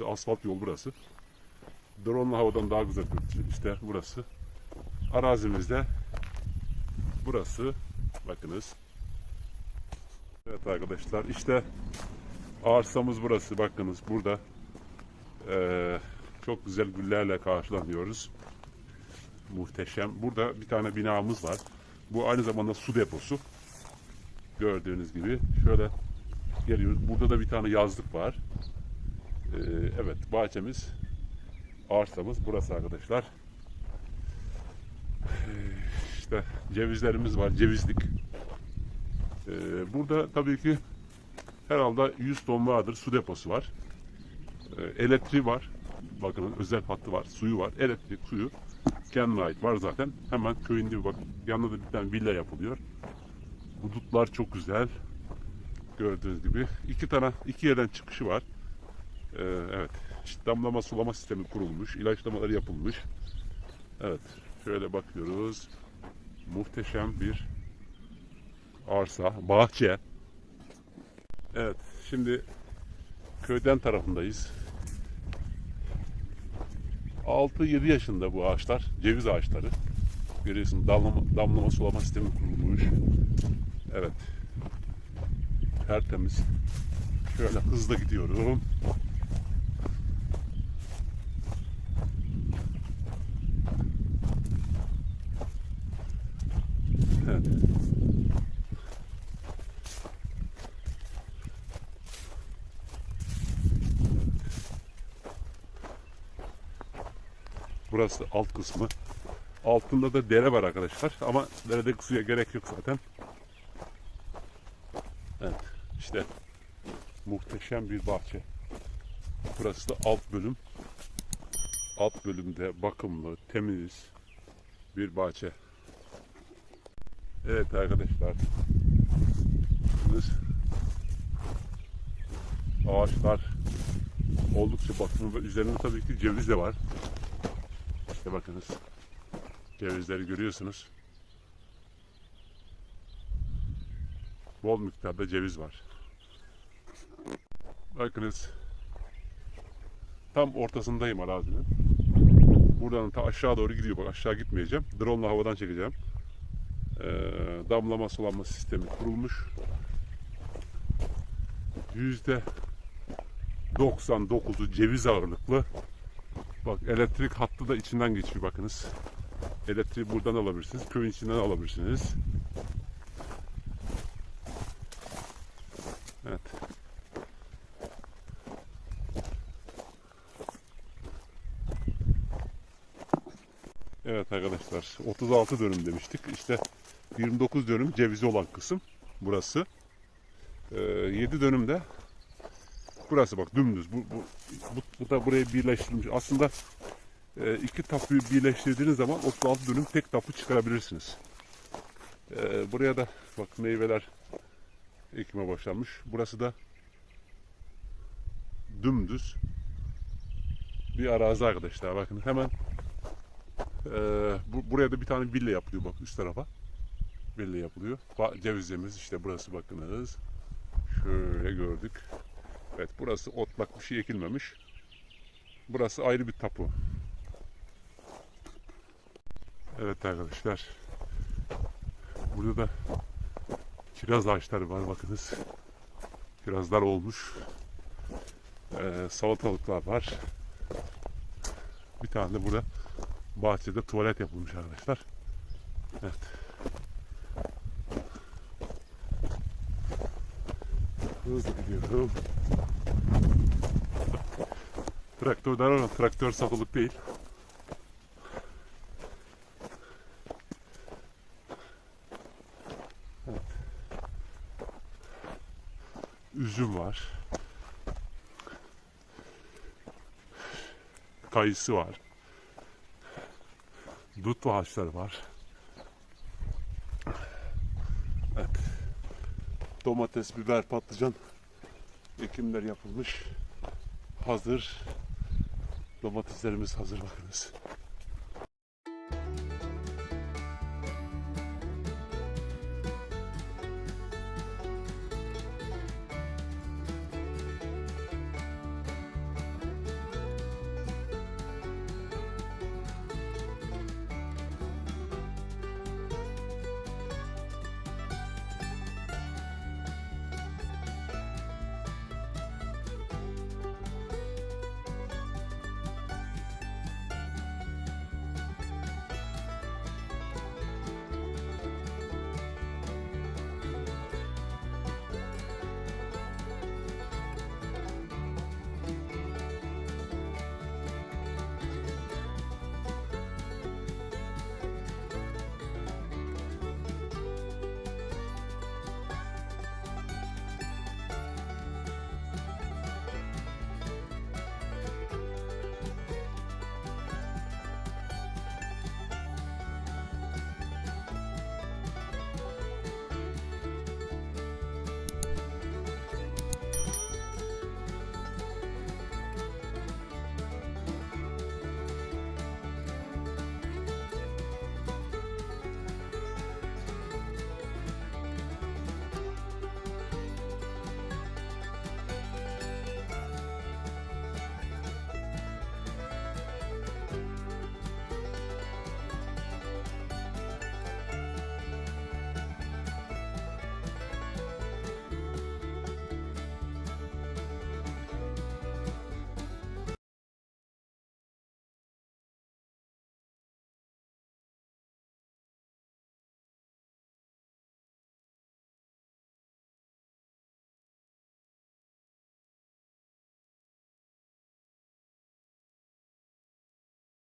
burası. Asfalt yol burası. Drone havadan daha güzel görünüyor. İşte burası. Arazimizde burası. Bakınız. Evet arkadaşlar işte arsamız burası. Bakınız burada eee, çok güzel güllerle karşılanıyoruz. Muhteşem. Burada bir tane binamız var. Bu aynı zamanda su deposu. Gördüğünüz gibi şöyle geliyoruz. Burada da bir tane yazlık var. Ee, evet bahçemiz arsamız burası arkadaşlar. Ee, işte cevizlerimiz var. Cevizlik. Ee, burada tabii ki herhalde 100 ton vardır. Su deposu var. Ee, elektriği var. Bakın özel hattı var. Suyu var. Elektrik, suyu kendine ait var zaten. Hemen köyün dibi bak. Yanında da bir tane villa yapılıyor. Bu dutlar çok güzel. Gördüğünüz gibi. iki tane, iki yerden çıkışı var. Ee, evet. İşte damlama sulama sistemi kurulmuş. ilaçlamaları yapılmış. Evet. Şöyle bakıyoruz. Muhteşem bir arsa, bahçe. Evet. Şimdi köyden tarafındayız. 6-7 yaşında bu ağaçlar. Ceviz ağaçları. Görüyorsun damlama, damlama sulama sistemi kurulmuş. Evet. Tertemiz. Şöyle hızla gidiyorum. Burası alt kısmı. Altında da dere var arkadaşlar. Ama deredeki suya gerek yok zaten. Evet. işte muhteşem bir bahçe. Burası da alt bölüm. Alt bölümde bakımlı, temiz bir bahçe. Evet arkadaşlar. Bakınız. Ağaçlar oldukça bakımlı üzerinde tabii ki ceviz de var. İşte bakınız. Cevizleri görüyorsunuz. Bol miktarda ceviz var. Bakınız. Tam ortasındayım arazinin. Buradan ta aşağı doğru gidiyor. Bak aşağı gitmeyeceğim. Drone ile havadan çekeceğim. Ee, damlama sulanma sistemi kurulmuş. Yüzde 99'u ceviz ağırlıklı. Bak elektrik hattı da içinden geçiyor bakınız. Elektriği buradan alabilirsiniz. Köyün içinden alabilirsiniz. Evet. Evet arkadaşlar 36 dönüm demiştik. İşte 29 dönüm cevizi olan kısım burası. Ee, 7 dönüm de burası bak dümdüz. Bu, bu, bu, bu da buraya birleştirilmiş. Aslında e, iki tapuyu birleştirdiğiniz zaman 36 dönüm tek tapu çıkarabilirsiniz. E, buraya da bak meyveler ekime başlanmış. Burası da dümdüz bir arazi arkadaşlar. Bakın hemen e, bu, buraya da bir tane villa yapılıyor bak üst tarafa. Villa yapılıyor. Cevizimiz işte burası bakınız. Şöyle gördük. Evet burası otlak bir şey ekilmemiş. Burası ayrı bir tapu. Evet arkadaşlar. Burada da kiraz ağaçları var bakınız. Kirazlar olmuş. Ee, salatalıklar var. Bir tane de burada bahçede tuvalet yapılmış arkadaşlar. Evet. Hızlı gidiyorum. Traktörler ama traktör satılık değil. Evet. Üzüm var. Kayısı var. Dut ağaçları var. Evet. Domates, biber, patlıcan ekimler yapılmış. Hazır. Domateslerimiz hazır bakınız.